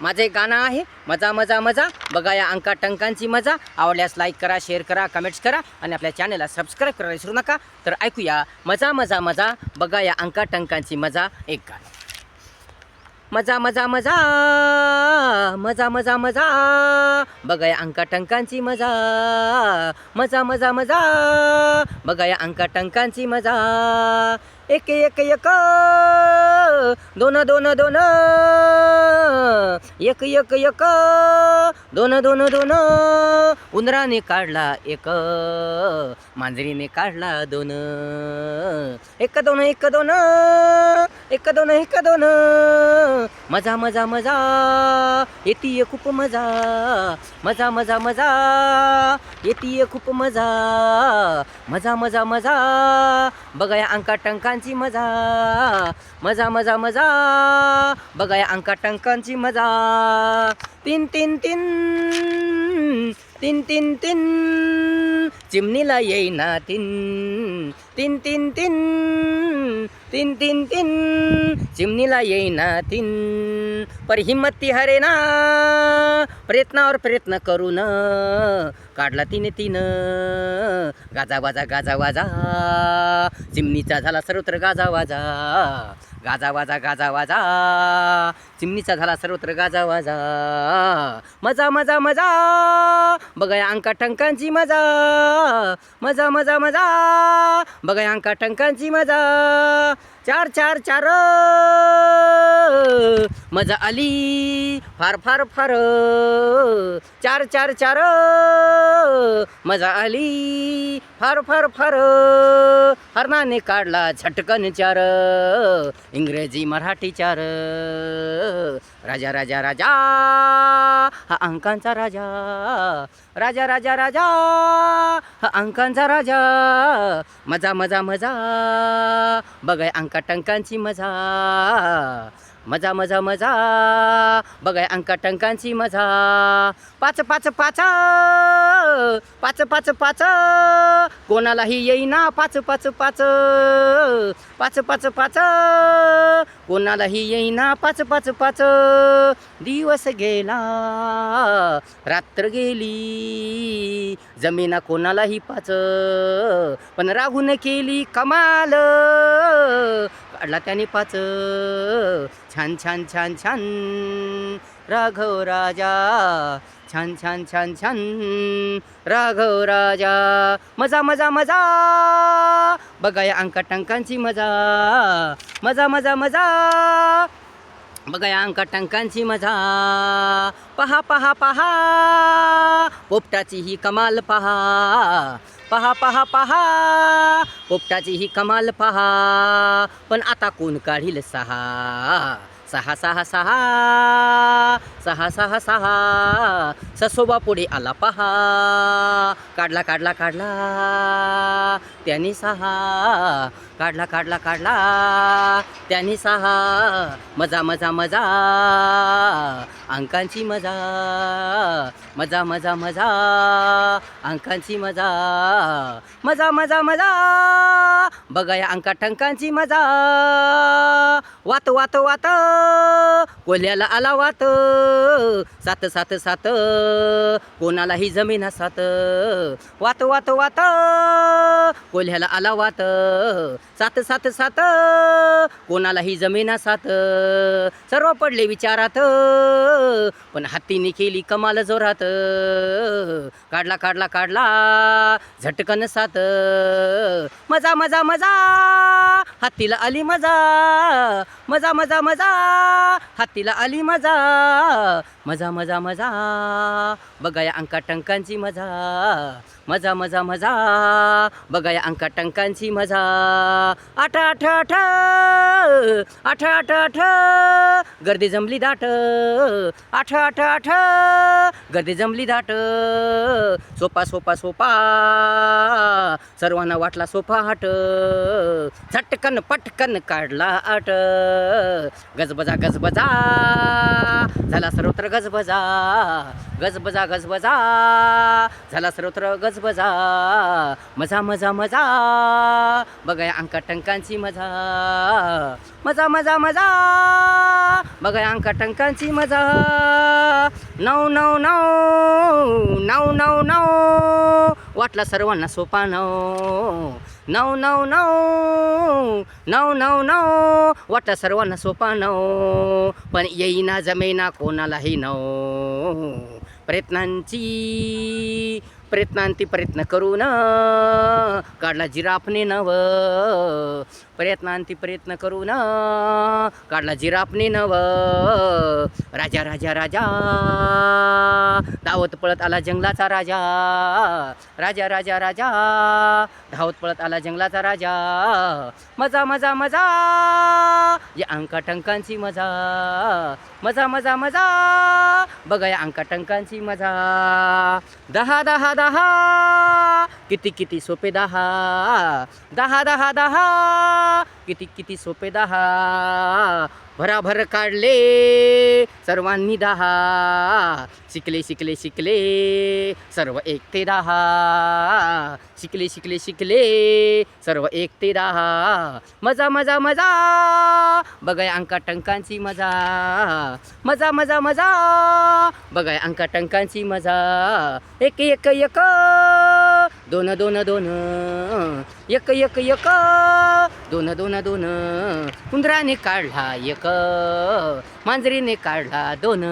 माझं एक गाणं आहे मजा मजा मजा. बघा या अंका टंकांची मजा. आवडल्यास लाईक करा शेअर करा कमेंट्स करा आणि आपल्या चॅनलला सबस्क्राईब करायला विसरू नका. तर ऐकूया मजा मजा मजा. बघा या अंका टंकांची मजा. एक गाणं. मजा मजा मजा. मजा मजा मजा. बघा या अंका टंकांची मजा. मजा मजा मजा. बघा या अंका टंकांची मजा. एक एक एक. दोन दोन दोन. एक एक एक. दोन दोन दोन. उंदराने काढला एक. मांजरीने काढला दोन. एक दोन एक दोन. एक दोन एक दोन. मजा मजा मजा. येतीये खूप मजा. मजा मजा मजा. येतीये खूप मजा. मजा मजा मजा. बघा या अंका टंकांची मजा. मजा मजा मजा. बघा या अंका टंकांची मजा. तीन तीन तीन. तीन तीन तीन. चिमणीला येईना तीन. तीन तीन तीन. तीन तीन तीन. चिमणीला येईना तीन. पर हिम्मत ती हरे ना प्रयत्नावर प्रयत्न करून काढला तिने तिनं. गाजा वाजा गाजा वाजा. चिमणीचा झाला सर्वत्र गाजा वाजा. गाजा वाजा गाजा वाजा. चिमणीचा झाला सर्वत्र गाजा वाजा. मजा मजा मजा. बघा अंका टंकांची मजा. मजा मजा मजा. बघा अंका टंकांची मजा. चार चार चार. मजा आली. फार फार फार. चार चार चार. मजा आली. फार फार फार. हरणाने काढला झटकन चार. इंग्रजी मराठी चार. राजा राजा राजा. हा अंकांचा राजा. राजा राजा राजा. हा अंकांचा राजा. मजा मजा मजा. बघाय अंका टंकांची मजा. मजा मजा मजा. बघाय अंका टंकांची मजा. पाच पाच पाच. पाच पाच पाच. कोणालाही येईना. पाच पाच पाच. पाच पाच पाच. कोणालाही येईना. पाच पाच पाच. दिवस गेला. रात्र गेली. जमीना कोणालाही पाच. पण राहून केली कमाल. काढला त्याने पाच. छान छान छान छान. राघव राजा. छान छान छान छान. राघव राजा. मजा मजा मजा. बघा या अंका टंकांची मजा. मजा मजा मजा. बघा या अंका टंकांची मजा. पहा पहा पहा. पोपटाची ही कमाल पहा. पहा पहा पहा. पोपटाची ही कमाल पहा. पण आता कोण काढील सहा? सहा सहा सहा सहा सहा सहा ससोबा पुढे आला पहा. काढला काढला काढला. त्यांनी सहा. काढला काढला काढला. त्यांनी सहा. मजा मजा मजा. अंकांची मजा. मजा मजा मजा. अंकांची मजा. मजा मजा मजा. बघा या अंका टंकांची मजा. वात वात वात. कोल्ह्याला आला वात. सात सात सात. कोणालाही जमीन सात. वात वात वात. कोल्ह्याला आला वात. सात सात सात. कोणालाही जमीन सात. सर्व पडले विचारात. पण हत्तीने केली कमाल जोरात. काढला काढला काढला. झटकन सात. मजा मजा मजा. हत्तीला आली मजा. मजा मजा मजा. हत्तीला आली मजा मजा मजा मजा. बघा या अंका टंकांची मजा मजा मजा मजा. बघा या अंका टंकांची मजा. आठ आठ आठ आठ आठ आठ. गर्दी जमली दाट. आठ आठ आठ. गर्दी जमली दाट. सोपा सोपा सोपा. सर्वांना वाटला सोपा हाट. झटकन पटकन काढला आट. गजबजा गजबजा. झाला सर्वत्र गजबजा. गजबजा गजबजा. झाला सर्वत्र गजबजा. मजा मजा मजा. बघा अंका टंकांची मजा. मजा मजा मजा. बघा अंका टंकांची मजा. नऊ नऊ नऊ नऊ नऊ नऊ वाटला सर्वांना सोपा नऊ नऊ नऊ नऊ नऊ नऊ नऊ वाटला सर्वांना सोपा नऊ पण येईना जमेना कोणालाही नऊ प्रयत्नांची प्रयत्नांती प्रयत्न करून काढला जिराफने नव. प्रयत्नांती प्रयत्न करून काढला जिराफने नव. राजा राजा राजा. धावत पळत आला जंगलाचा राजा. राजा राजा राजा. धावत पळत आला जंगलाचा राजा. मजा मजा मजा. या अंका टंकांची मजा. मजा मजा मजा. बघा या अंका टंकांची मजा दहा दहा. दहा. किती किती सोपे दहा. दहा दहा दहा. किती किती सोपे दहा. भराभर काढले. सर्वांनी दहा. शिकले शिकले शिकले. सर्व एक ते दहा. शिकले शिकले शिकले. सर्व एक ते दहा. मजा मजा मजा. बघाय अंका टंकांची मजा. मजा मजा मजा. बघाय अंका टंकांची मजा. एक एक एक. दोन दोन दोन. एक एक एक. दोन दोन दोन. उंदराने काढला एक. मांजरीने काढला दोन.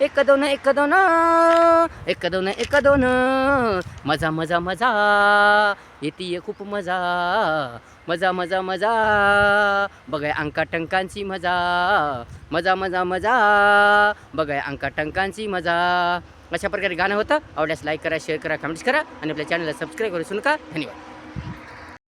एक दोन एक दोन. एक दोन एक दोन. मजा मजा मजा. येते खूप मजा. मजा मजा मजा. बघाय अंका टंकांची मजा. मजा मजा मजा. बघाय अंका टंकांची मजा. अशा प्रकारे गाणं होतं. आवडल्यास लाईक करा शेअर करा कमेंट्स करा. आणि आपल्या चॅनलला सबस्क्राईब करू नका. धन्यवाद.